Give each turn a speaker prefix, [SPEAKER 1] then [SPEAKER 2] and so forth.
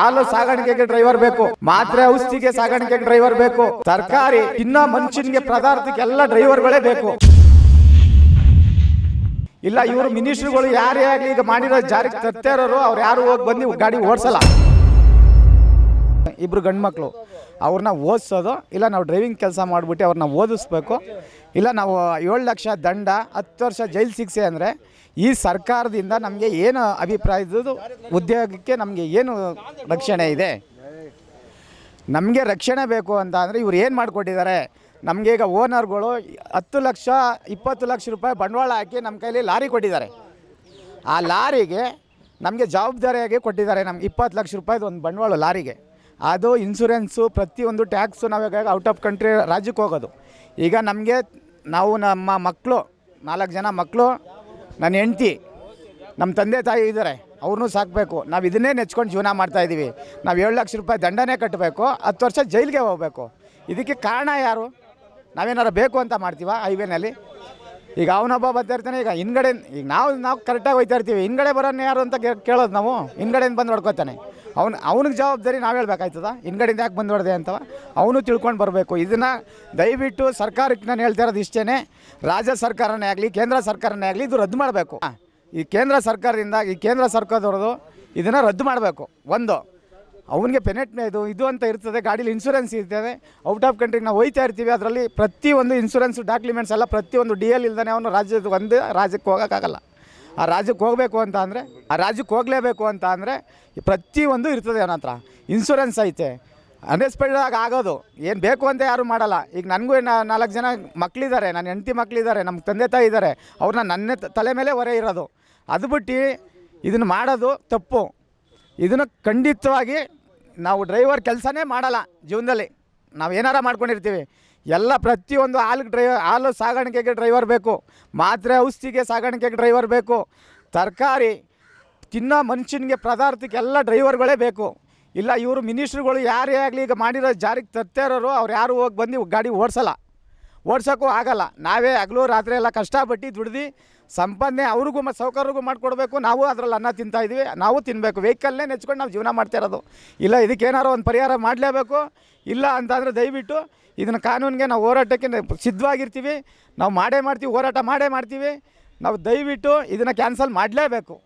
[SPEAKER 1] ಹಾಲು ಸಾಗಾಣಿಕೆಗೆ ಡ್ರೈವರ್ ಬೇಕು. ಮಾತ್ರೆ ಔಷಧಿಗೆ ಸಾಗಾಣಿಕೆಗೆ ಡ್ರೈವರ್ ಬೇಕು. ತರಕಾರಿ ಇನ್ನ ಮನುಷ್ಯನಿಗೆ ಡ್ರೈವರ್ ಡ್ರೈವರ್ಗಳೇ ಬೇಕು. ಇಲ್ಲ, ಇವರು ಮಿನಿಸ್ಟ್ರುಗಳು ಯಾರೇ ಆಗಲಿ ಈಗ ಮಾಡಿರೋ ಜಾರಿಗೆ ತರ್ತಾ ಇರೋರು ಅವ್ರು ಯಾರು ಹೋಗಿ ಬಂದು ಗಾಡಿ ಓಡಿಸಲ್ಲ. ಇಬ್ರು ಗಂಡು ಮಕ್ಕಳು ಅವ್ರನ್ನ ಓದಿಸೋದು, ಇಲ್ಲ ನಾವು ಡ್ರೈವಿಂಗ್ ಕೆಲಸ ಮಾಡಿಬಿಟ್ಟು ಅವ್ರನ್ನ ಓದಿಸ್ಬೇಕು. ಇಲ್ಲ, ನಾವು ಏಳು ಲಕ್ಷ ದಂಡ, ಹತ್ತು ವರ್ಷ ಜೈಲು ಶಿಕ್ಷೆ ಅಂದರೆ ಈ ಸರ್ಕಾರದಿಂದ ನಮಗೆ ಏನು ಅಭಿಪ್ರಾಯದ್ದು ಉದ್ಯೋಗಕ್ಕೆ ನಮಗೆ ಏನು ರಕ್ಷಣೆ ಇದೆ? ನಮಗೆ ರಕ್ಷಣೆ ಬೇಕು ಅಂತ ಅಂದರೆ ಇವ್ರು ಏನು ಮಾಡಿಕೊಟ್ಟಿದ್ದಾರೆ? ನಮಗೆ ಈಗ ಓನರ್ಗಳು ಹತ್ತು ಲಕ್ಷ, ಇಪ್ಪತ್ತು ಲಕ್ಷ ರೂಪಾಯಿ ಬಂಡವಾಳ ಹಾಕಿ ನಮ್ಮ ಕೈಲಿ ಲಾರಿ ಕೊಟ್ಟಿದ್ದಾರೆ. ಆ ಲಾರಿಗೆ ನಮಗೆ ಜವಾಬ್ದಾರಿಯಾಗಿ ಕೊಟ್ಟಿದ್ದಾರೆ ನಮ್ಗೆ ಇಪ್ಪತ್ತು ಲಕ್ಷ ರೂಪಾಯಿದು ಒಂದು ಬಂಡವಾಳ ಲಾರಿಗೆ. ಅದು ಇನ್ಸೂರೆನ್ಸು ಪ್ರತಿಯೊಂದು ಟ್ಯಾಕ್ಸು ನಾವೀಗ ಔಟ್ ಆಫ್ ಕಂಟ್ರಿ ರಾಜ್ಯಕ್ಕೆ ಹೋಗೋದು. ಈಗ ನಮಗೆ ನಾವು ನಮ್ಮ ಮಕ್ಕಳು, ನಾಲ್ಕು ಜನ ಮಕ್ಕಳು ನನ್ನ ಹೆಂಡ್ತಿ, ನಮ್ಮ ತಂದೆ ತಾಯಿ ಇದ್ದಾರೆ, ಅವ್ರನ್ನೂ ಸಾಕಬೇಕು. ನಾವು ಇದನ್ನೇ ನೆಚ್ಕೊಂಡು ಜೀವನ ಮಾಡ್ತಾಯಿದ್ದೀವಿ ನಾವು ಏಳು ಲಕ್ಷ ರೂಪಾಯಿ ದಂಡನೇ ಕಟ್ಟಬೇಕು ಹತ್ತು ವರ್ಷ ಜೈಲಿಗೆ ಹೋಗಬೇಕು. ಇದಕ್ಕೆ ಕಾರಣ ಯಾರು? ನಾವೇನಾರು ಬೇಕು ಅಂತ ಮಾಡ್ತೀವ ಹೈವೇನಲ್ಲಿ? ಈಗ ಅವನೊಬ್ಬ ಬರ್ತಾ ಇರ್ತಾನೆ, ಈಗ ಹಿಂದ್ಗಡೆ, ಈಗ ನಾವು ನಾವು ಕರೆಕ್ಟಾಗಿ ಹೋಯ್ತಾ ಇರ್ತೀವಿ. ಹಿಂದ್ಗಡೆ ಬರೋನ್ ಯಾರು ಅಂತ ಕೇಳೋದು ನಾವು. ಹಿಂದ್ಗಡೆಯಿಂದ ಬಂದು ಹೊಡ್ಕೊತಾನೆ. ಅವ್ನು, ಅವ್ನಿಗೆ ಜವಾಬ್ದಾರಿ ನಾವು ಹೇಳ್ಬೇಕಾಯ್ತದ? ಹಿಂದ್ಗಡೆಯಿಂದ ಯಾಕೆ ಬಂದು ಹೊಡೆದೆ ಅಂತವ? ಅವನು ತಿಳ್ಕೊಂಡು ಬರಬೇಕು. ಇದನ್ನು ದಯವಿಟ್ಟು ಸರ್ಕಾರಕ್ಕೆ ನಾನು ಹೇಳ್ತಾ ಇರೋದು ಇಷ್ಟೇ ರಾಜ್ಯ ಸರ್ಕಾರನೇ ಆಗಲಿ, ಕೇಂದ್ರ ಸರ್ಕಾರನೇ ಆಗಲಿ ಇದು ರದ್ದು ಮಾಡಬೇಕು. ಈ ಕೇಂದ್ರ ಸರ್ಕಾರದಿಂದ, ಈ ಕೇಂದ್ರ ಸರ್ಕಾರದವ್ರದ್ದು ಇದನ್ನು ರದ್ದು ಮಾಡಬೇಕು. ಒಂದು ಅವನಿಗೆ ಪೆನೆಟ್ ಇದು ಇದು ಅಂತ ಇರ್ತದೆ, ಗಾಡೀಲಿ ಇನ್ಶೂರೆನ್ಸ್ ಇರ್ತದೆ. ಔಟ್ ಆಫ್ ಕಂಟ್ರಿಗೆ ನಾವು ಹೋಯ್ತಾ ಇರ್ತೀವಿ, ಅದರಲ್ಲಿ ಪ್ರತಿಯೊಂದು ಇನ್ಶೂರೆನ್ಸ್ ಡಾಕ್ಯುಮೆಂಟ್ಸ್ ಎಲ್ಲ ಪ್ರತಿಯೊಂದು ಡಿ ಎಲ್ ಇಲ್ದೇ ಅವನು ರಾಜ್ಯದ ಒಂದು ರಾಜ್ಯಕ್ಕೆ ಹೋಗೋಕ್ಕಾಗಲ್ಲ. ಆ ರಾಜ್ಯಕ್ಕೆ ಹೋಗಬೇಕು ಅಂತ ಅಂದರೆ, ಆ ರಾಜ್ಯಕ್ಕೆ ಹೋಗಲೇಬೇಕು ಅಂತ ಅಂದರೆ ಪ್ರತಿಯೊಂದು ಇರ್ತದೆ ಅವನ ಹತ್ರ. ಇನ್ಶೂರೆನ್ಸ್ ಐತೆ. ಅನ್ಎಕ್ಸ್ಪೆಕ್ಟೆಡ್ ಆಗೋದು. ಏನು ಬೇಕು ಅಂತ ಯಾರು ಮಾಡಲ್ಲ. ಈಗ ನನಗೂ ನಾಲ್ಕು ಜನ ಮಕ್ಕಳಿದ್ದಾರೆ ನನ್ನ ಹೆಂಡತಿ ಮಕ್ಕಳಿದ್ದಾರೆ ನಮ್ಮ ತಂದೆ ತಾಯಿ ಇದ್ದಾರೆ. ಅವ್ರನ್ನ ನನ್ನ ತಲೆ ಮೇಲೆ ಹೊರೆ ಇರೋದು. ಅದು ಬಿಟ್ಟು ಇದನ್ನು ಮಾಡೋದು ತಪ್ಪು. ಇದನ್ನು ಖಂಡಿತವಾಗಿ ನಾವು ಡ್ರೈವರ್ ಕೆಲಸನೇ ಮಾಡಲ್ಲ ಜೀವನದಲ್ಲಿ. ನಾವು ಏನಾರ ಮಾಡ್ಕೊಂಡಿರ್ತೀವಿ. ಎಲ್ಲ ಪ್ರತಿಯೊಂದು ಹಾಲಿಗೆ ಡ್ರೈವರ್ ಹಾಲು ಸಾಗಾಣಿಕೆಗೆ ಡ್ರೈವರ್ ಬೇಕು. ಮಾತ್ರೆ ಔಷಧಿಗೆ ಸಾಗಾಣಿಕೆಗೆ ಡ್ರೈವರ್ ಬೇಕು. ತರಕಾರಿ ತಿನ್ನೋ ಮನುಷ್ಯನಿಗೆ ಪದಾರ್ಥಕ್ಕೆಲ್ಲ ಡ್ರೈವರ್ಗಳೇ ಬೇಕು. ಇಲ್ಲ, ಇವರು ಮಿನಿಸ್ಟ್ರುಗಳು ಯಾರೇ ಆಗಲಿ ಈಗ ಮಾಡಿರೋ ಜಾರಿಗೆ ತರ್ತಾ ಇರೋರು ಅವ್ರು ಯಾರು ಹೋಗಿ ಬಂದು ಗಾಡಿ ಓಡಿಸಲ್ಲ. ಓಡ್ಸೋಕ್ಕೂ ಆಗಲ್ಲ. ನಾವೇ ಹಗಲು ರಾತ್ರಿ ಎಲ್ಲ ಕಷ್ಟಪಟ್ಟು ದುಡ್ದು ಸಂಪಾದನೆ ಅವ್ರಿಗೂ ಮತ್ತು ಸೌಕರ್ಯಗೂ ಮಾಡಿಕೊಡ್ಬೇಕು. ನಾವು ಅದರಲ್ಲಿ ಅನ್ನ ತಿಂತಾ ಇದೀವಿ. ನಾವು ತಿನ್ನಬೇಕು ವೆಹಿಕಲ್ನೇ ನೆಚ್ಕೊಂಡು ನಾವು ಜೀವನ ಮಾಡ್ತಾ ಇರೋದು. ಇಲ್ಲ ಇದಕ್ಕೇನಾರು ಒಂದು ಪರಿಹಾರ ಮಾಡಲೇಬೇಕು. ಇಲ್ಲ ಅಂತಂದರೆ ದಯವಿಟ್ಟು ಇದನ್ನು ಕಾನೂನಿಗೆ ನಾವು ಹೋರಾಟಕ್ಕೆ ಸಿದ್ಧವಾಗಿರ್ತೀವಿ. ನಾವು ಮಾಡೇ ಮಾಡ್ತೀವಿ, ಹೋರಾಟ ಮಾಡೇ ಮಾಡ್ತೀವಿ. ನಾವು ದಯವಿಟ್ಟು ಇದನ್ನು ಕ್ಯಾನ್ಸಲ್ ಮಾಡಲೇಬೇಕು.